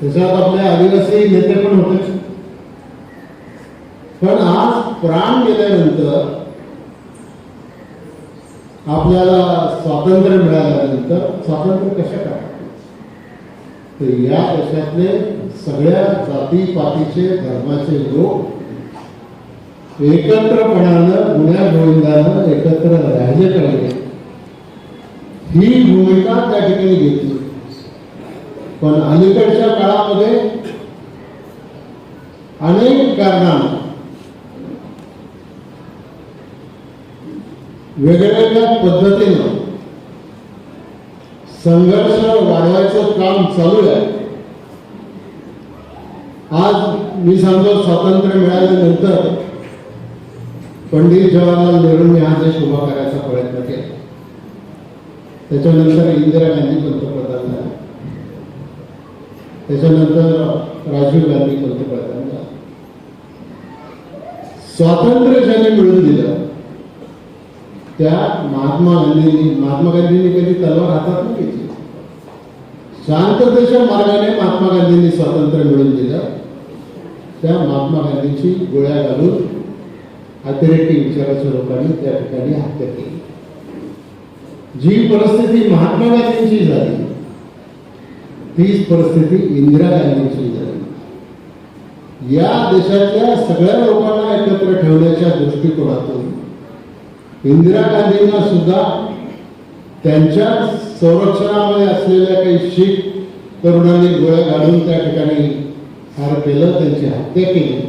त्याच्यात आपले आदिवासी नेते पण होते. पण आज प्राण गेल्यानंतर आपल्याला स्वातंत्र्य मिळाल्यानंतर स्वातंत्र्य कशा काय तर या देशातले सगळ्या जाती पातीचे धर्माचे लोक एकत्रपणानं गुन्ह्या गोविंदानं एकत्र राहिले पाहिजे ही भूमिका त्या ठिकाणी घेतली. पण अलीकडच्या काळामध्ये अनेक कारणांना वेगवेगळ्या पद्धतीनं संघर्ष वाढवायचं काम चालू आहे. आज मी सांगतो स्वातंत्र्य मिळाल्यानंतर पंडित जवाहरलाल नेहरूंनी हा देश उभा करायचा प्रयत्न केला. त्याच्यानंतर इंदिरा गांधी पंतप्रधान त्याच्यानंतर राजीव गांधी पंतप्रधान स्वातंत्र्य ज्यांनी मिळून दिलं त्या महात्मा गांधींनी महात्मा गांधींनी कधी तलवार हातात नाही घेतली. शांततेच्या मार्गाने महात्मा गांधींनी स्वातंत्र्य मिळवून दिलं. त्या महात्मा गांधींची गोळ्या घालून अतिरेकी विचाराच्या लोकांनी त्या ठिकाणी हत्या केली. जी परिस्थिती महात्मा गांधींची झाली तीच परिस्थिती इंदिरा गांधींची झाली. या देशातल्या सगळ्या लोकांना एकत्र ठेवण्याच्या दृष्टिकोनातून इंदिरा गांधींना सुद्धा त्यांच्या संरक्षणामध्ये असलेल्या काही शीख तरुणांनी गोळ्या घालून त्या ठिकाणी ठार केलं त्यांची हत्या केली.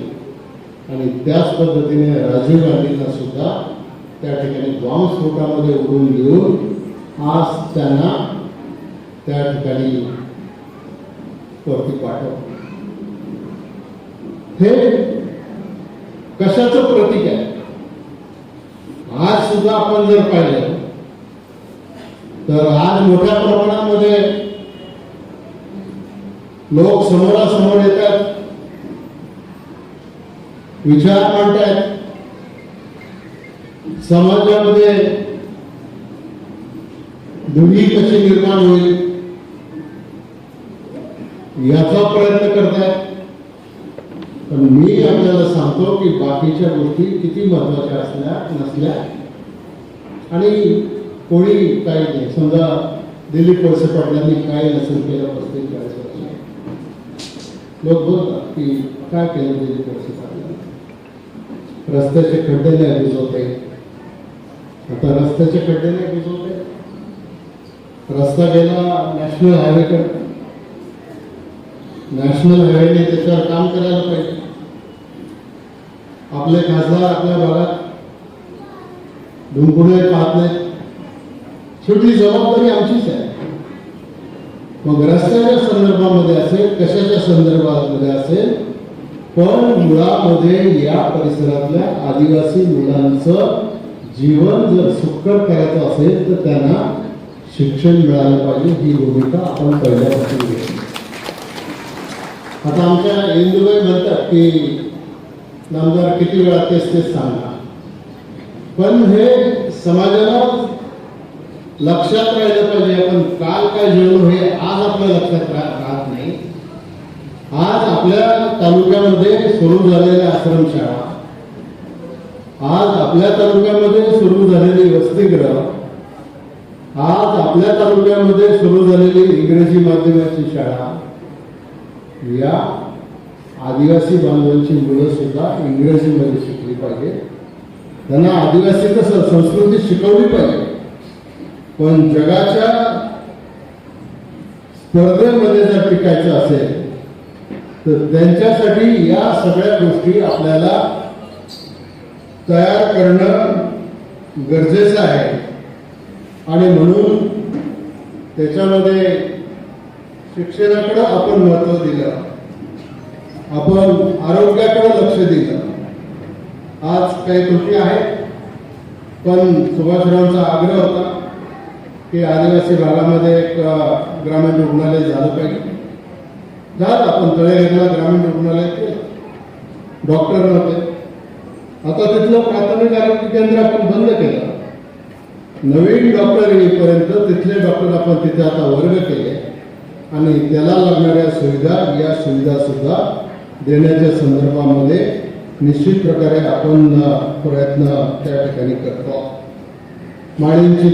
आणि त्याच पद्धतीने राजीव गांधींना सुद्धा त्या ठिकाणी बॉम्बस्फोटामध्ये उडून घेऊन आज त्यांना त्या ठिकाणी वरती पाठव. हे कशाचं प्रतीक आहे? आज सुद्धा आपण जर पाहिलं तर आज मोठ्या प्रमाणामध्ये लोक समोरासमोर येतात विचार मांडतात समाजामध्ये दुही कशी निर्माण होईल? याचा प्रयत्न करतायत. पण मी आपल्याला सांगतो की बाकीच्या गोष्टी किती महत्त्वाच्या असल्या नसल्या. आणि कोणी काही नाही. समजा दिलीप वळसे पाटलांनी काय नसेल केलं पस्तीस चाळीस वर्ष. लोक बोलतात की काय केलं दिलीप वळसे पाटलांनी रस्त्याचे खड्डे नाही बुजवते. आता रस्त्याचे खड्डे नाही बुजवते. रस्ता गेला नॅशनल हायवेकडे नॅशनल हायवेने त्याच्यावर काम करायला पाहिजे. आपले खासदार आपल्या भागात धुमकुडे पाहत नाहीत. शेवटी जबाबदारी आमचीच आहे. मग रस्त्याच्या संदर्भामध्ये असेल कशाच्या संदर्भामध्ये असेल पण मुळामध्ये या परिसरातल्या आदिवासी मुलांचं जीवन जर सुखकर करायचं असेल तर त्यांना शिक्षण मिळालं पाहिजे. ही भूमिका आपण पहिल्यापासून घेतली. आता आमच्या इंदुबाई म्हणतात की, नामदार किती वेळा तेच तेच सांगा पण हे समाजाला लक्षात राहिलं पाहिजे. आपण काल काय जेवलो हे आज आपल्या लक्षात राहत नाही. आज आपल्या तालुक्यामध्ये सुरू झालेल्या आश्रमशाळा, आज आपल्या तालुक्यामध्ये सुरू झालेली वसतिगृह, आज आपल्या तालुक्यामध्ये सुरू झालेली इंग्रजी माध्यमाची शाळा या आदिवासी बांधवांची मुलं सुद्धा इंग्रजीमध्ये शिकली पाहिजे. त्यांना आदिवासी कसं संस्कृती शिकवली पाहिजे. पण जगाच्या स्पर्धेमध्ये जर टिकायचं असेल तर त्यांच्यासाठी या सगळ्या गोष्टी आपल्याला तयार करणं गरजेचं आहे. आणि म्हणून त्याच्यामध्ये शिक्षणाकडे आपण महत्त्व दिलं. आपण आरोग्याकडे लक्ष दिलं. आज काही कृती आहेत पण सुभाषरावांचा आग्रह होता की आदिवासी भागामध्ये एक ग्रामीण रुग्णालय झालं पाहिजे. झालं आपण तळेगावला ग्रामीण रुग्णालय केलं. डॉक्टर नव्हते. आता तिथलं प्राथमिक आरोग्य केंद्र आपण बंद केलं. नवीन डॉक्टर येईपर्यंत तिथले डॉक्टर आपण तिथे आता वर्ग केले. आणि त्याला लागणाऱ्या सुविधा या सुविधासुद्धा देण्याच्या संदर्भामध्ये निश्चित प्रकारे आपण प्रयत्न त्या ठिकाणी करतो. माळींची